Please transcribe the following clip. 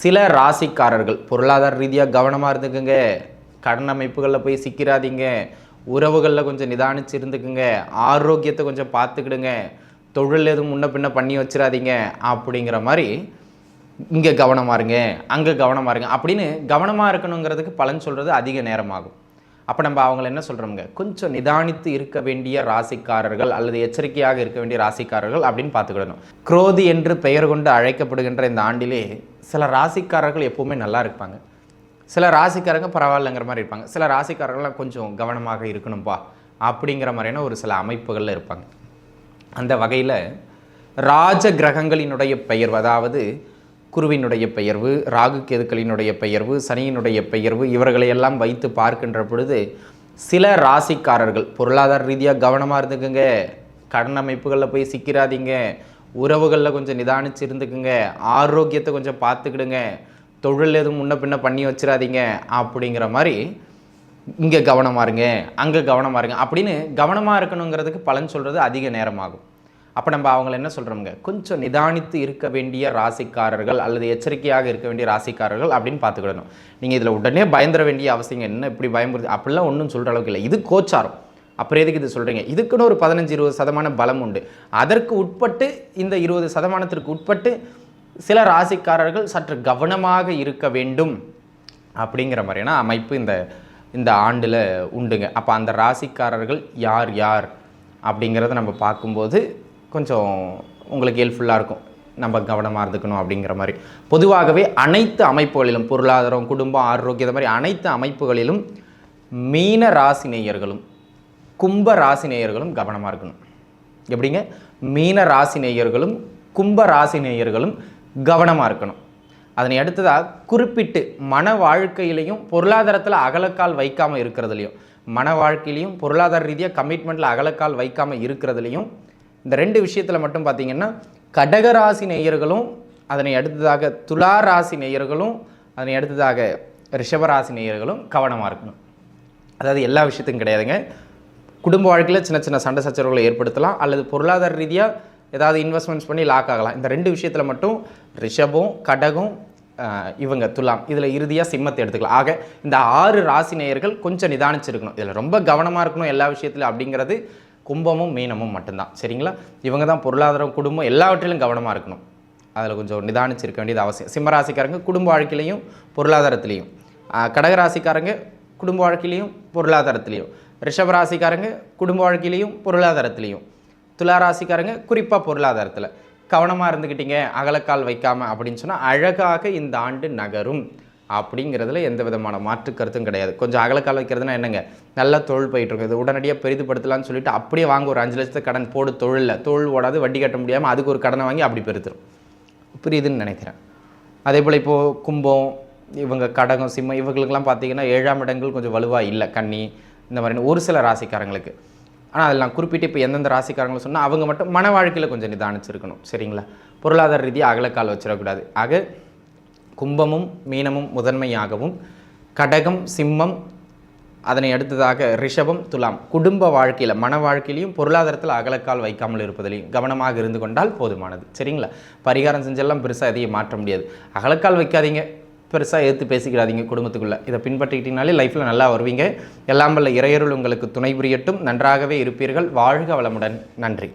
சில ராசிக்காரர்கள் பொருளாதார ரீதியாக கவனமாக இருந்துக்குங்க. கடன் அமைப்புகளில் போய் சிக்கிறாதீங்க. உறவுகளில் கொஞ்சம் நிதானிச்சு இருந்துக்குங்க. ஆரோக்கியத்தை கொஞ்சம் பார்த்துக்கிடுங்க. தொழில் எதுவும் முன்ன பின்ன பண்ணி வச்சிடாதீங்க அப்படிங்கிற மாதிரி இங்கே கவனமாக இருங்க. அங்கே கவனமாக இருங்க. அப்படின்னு கவனமாக இருக்கணுங்கிறதுக்கு பலன் சொல்கிறது அதிக நேரமாகும். அப்போ நம்ம அவங்கள என்ன சொல்கிறோம்ங்க கொஞ்சம் நிதானித்து இருக்க வேண்டிய ராசிக்காரர்கள் அல்லது எச்சரிக்கையாக இருக்க வேண்டிய ராசிக்காரர்கள் அப்படின்னு பார்த்துக்கிடணும். குரோதி என்று பெயர் கொண்டு அழைக்கப்படுகின்ற இந்த ஆண்டிலே சில ராசிக்காரர்கள் எப்போவுமே நல்லா இருப்பாங்க. சில ராசிக்காரங்க பரவாயில்லைங்கிற மாதிரி இருப்பாங்க. சில ராசிக்காரர்கள்லாம் கொஞ்சம் கவனமாக இருக்கணும்ப்பா அப்படிங்கிற மாதிரியான ஒரு சில அமைப்புகளில் இருப்பாங்க. அந்த வகையில் ராஜ கிரகங்களினுடைய பெயர் அதாவது குருவினுடைய பெயர்வு ராகு கேதுக்களினுடைய பெயர்வு சனியினுடைய பெயர்வு இவர்களையெல்லாம் வைத்து பார்க்கின்ற பொழுது சில ராசிக்காரர்கள் பொருளாதார ரீதியாக கவனமாக இருந்துக்குங்க. கடன் அமைப்புகளில் போய் சிக்கிறாதீங்க. உறவுகளில் கொஞ்சம் நிதானிச்சு இருந்துக்குங்க. ஆரோக்கியத்தை கொஞ்சம் பார்த்துக்கிடுங்க. தொழில் எதுவும் முன்ன பின்ன பண்ணி வச்சிடாதீங்க அப்படிங்கிற மாதிரி இங்கே கவனமாக இருங்க. அங்கே கவனமாக இருங்க. அப்படின்னு கவனமாக இருக்கணுங்கிறதுக்கு பலன் சொல்கிறது அதிக நேரமாகும். அப்போ நம்ம அவங்கள என்ன சொல்கிறோம்ங்க கொஞ்சம் நிதானித்து இருக்க வேண்டிய ராசிக்காரர்கள் அல்லது எச்சரிக்கையாக இருக்க வேண்டிய ராசிக்காரர்கள் அப்படின்னு பார்த்துக்கிடணும். நீங்கள் இதில் உடனே பயந்துட வேண்டிய அவசியம் என்ன இப்படி பயமுறுத்தி அப்படிலாம் ஒன்றும் சொல்கிற அளவுக்கு இல்லை. இது கோச்சாரம். அப்புறம் எதுக்கு இது சொல்கிறீங்க இதுக்குன்னு ஒரு பதினஞ்சு இருபது சதமான பலம் உண்டு. அதற்கு உட்பட்டு இந்த இருபது சதமானத்திற்கு உட்பட்டு சில ராசிக்காரர்கள் சற்று கவனமாக இருக்க வேண்டும் அப்படிங்கிற மாதிரியான அமைப்பு இந்த இந்த ஆண்டில் உண்டுங்க. அப்போ அந்த ராசிக்காரர்கள் யார் யார் அப்படிங்கிறத நம்ம பார்க்கும்போது கொஞ்சம் உங்களுக்கு ஹெல்ப்ஃபுல்லாக இருக்கும். நம்ம கவனமாக இருந்துக்கணும் அப்படிங்கிற மாதிரி. பொதுவாகவே அனைத்து அமைப்புகளிலும் பொருளாதாரம் குடும்பம் ஆரோக்கியம் இந்த மாதிரி அனைத்து அமைப்புகளிலும் மீன ராசி நேயர்களும் கும்ப ராசி நேயர்களும் கவனமாக இருக்கணும். எப்படிங்க? மீன ராசி நேயர்களும் கும்ப ராசி நேயர்களும் கவனமாக இருக்கணும். அதனை அடுத்ததாக குறிப்பிட்டு மன வாழ்க்கையிலையும் பொருளாதாரத்தில் அகலக்கால் வைக்காமல் இருக்கிறதுலையும் மன வாழ்க்கையிலையும் பொருளாதார ரீதியாக கமிட்மெண்ட்டில் அகலக்கால் வைக்காமல் இருக்கிறதுலையும் இந்த ரெண்டு விஷயத்தில் மட்டும் பார்த்தீங்கன்னா கடகராசி நேயர்களும் அதனை அடுத்ததாக துலா ராசி நேயர்களும் அதனை அடுத்ததாக ரிஷபராசி நேயர்களும் கவனமாக இருக்கணும். அதாவது எல்லா விஷயத்துக்கும் கிடையாதுங்க. குடும்ப வாழ்க்கையில் சின்ன சின்ன சண்டை சச்சரவுகளை ஏற்படுத்தலாம். அல்லது பொருளாதார ரீதியாக ஏதாவது இன்வெஸ்ட்மெண்ட்ஸ் பண்ணி லாக் ஆகலாம். இந்த ரெண்டு விஷயத்தில் மட்டும் ரிஷபம் கடகம் இவங்க துலாம். இதில் இறுதியாக சிம்மத்தை எடுத்துக்கலாம். ஆக இந்த ஆறு ராசி நேயர்கள் கொஞ்சம் நிதானிச்சிருக்கணும். இதில் ரொம்ப கவனமாக இருக்கணும் எல்லா விஷயத்துலையும் அப்படிங்கிறது கும்பமும் மீனமும் மட்டும்தான். சரிங்களா? இவங்க தான் பொருளாதாரம் குடும்பம் எல்லாவற்றிலும் கவனமாக இருக்கணும். அதில் கொஞ்சம் நிதானிச்சிருக்க வேண்டியது அவசியம். சிம்மராசிக்காரங்க குடும்ப வாழ்க்கையிலையும் பொருளாதாரத்திலையும். கடகராசிக்காரங்க குடும்ப வாழ்க்கையிலையும் பொருளாதாரத்திலையும். ரிஷபராசிக்காரங்க குடும்ப வாழ்க்கையிலையும் பொருளாதாரத்திலையும். துளாராசிக்காரங்க குறிப்பாக பொருளாதாரத்தில். கவனமாக இருந்துக்கிட்டீங்க அகலக்கால் வைக்காமல் அப்படின்னு சொன்னால் அழகாக இந்த ஆண்டு நகரும். அப்படிங்கிறதுல எந்த விதமான மாற்று கருத்தும் கிடையாது. கொஞ்சம் அகலக்கால் வைக்கிறதுனா என்னங்க? நல்லா தொழில் போயிட்டுருக்குது இது உடனடியாக பெரிதுபடுத்தலாம்னு சொல்லிட்டு அப்படியே வாங்க ஒரு அஞ்சு லட்சத்து கடன் போடு தொழிலில். தொழில் ஓடாது வட்டி கட்ட முடியாமல் அதுக்கு ஒரு கடனை வாங்கி அப்படி பெருத்துரும். புரியுதுன்னு நினைக்கிறேன். அதே போல் இப்போது கும்பம் இவங்க கடகம் சிம்மம் இவங்களுக்கெல்லாம் பார்த்தீங்கன்னா ஏழாம் இடங்கள் கொஞ்சம் வலுவாக இல்லை. கன்னி இந்த மாதிரி ஒரு சில ராசிக்காரங்களுக்கு. ஆனால் அதில் நான் குறிப்பிட்டு இப்போ எந்தெந்த ராசிக்காரங்களும் சொன்னால் அவங்க மட்டும் மன வாழ்க்கையில் கொஞ்சம் நிதானிச்சிருக்கணும். சரிங்களா? பொருளாதார ரீதியாக அகலக்கால் வச்சிடக்கூடாது. ஆக கும்பமும் மீனமும் முதன்மையாகவும் கடகம் சிம்மம் அதனை அடுத்ததாக ரிஷபம் துலாம். குடும்ப வாழ்க்கையில் மன வாழ்க்கையிலையும் பொருளாதாரத்தில் அகலக்கால் வைக்காமல் இருப்பதிலையும் கவனமாக இருந்து கொண்டால் போதுமானது. சரிங்களா? பரிகாரம் செஞ்செல்லாம் பெருசாக எதையும் மாற்ற முடியாது. அகலக்கால் வைக்காதீங்க. பெருசாக எடுத்து பேசிக்கிறாதீங்க குடும்பத்துக்குள்ளே. இதை பின்பற்றிக்கிட்டீங்கனாலே லைஃப்பில் நல்லா வருவீங்க. எல்லாம் வல்ல இறையருள் உங்களுக்கு துணை புரியட்டும். நன்றாகவே இருப்பீர்கள். வாழ்க வளமுடன். நன்றி.